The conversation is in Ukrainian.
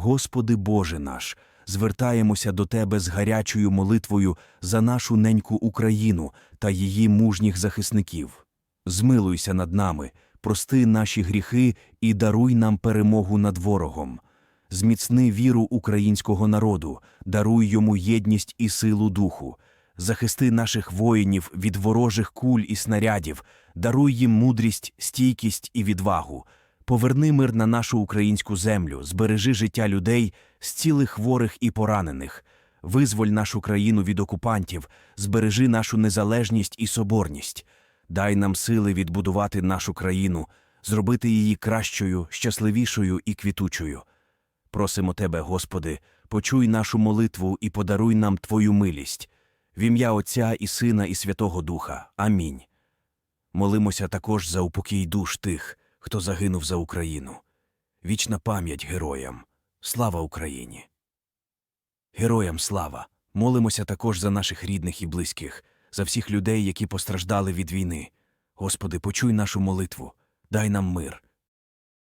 Господи Боже наш, звертаємося до Тебе з гарячою молитвою за нашу неньку Україну та її мужніх захисників. Змилуйся над нами, прости наші гріхи і даруй нам перемогу над ворогом. Зміцни віру українського народу, даруй йому єдність і силу духу. Захисти наших воїнів від ворожих куль і снарядів, даруй їм мудрість, стійкість і відвагу. Поверни мир на нашу українську землю, збережи життя людей, зціли хворих і поранених. Визволь нашу країну від окупантів, збережи нашу незалежність і соборність. Дай нам сили відбудувати нашу країну, зробити її кращою, щасливішою і квітучою. Просимо Тебе, Господи, почуй нашу молитву і подаруй нам Твою милість. В ім'я Отця і Сина і Святого Духа. Амінь. Молимося також за упокій душ тих, хто загинув за Україну. Вічна пам'ять героям. Слава Україні! Героям слава! Молимося також за наших рідних і близьких, за всіх людей, які постраждали від війни. Господи, почуй нашу молитву, дай нам мир,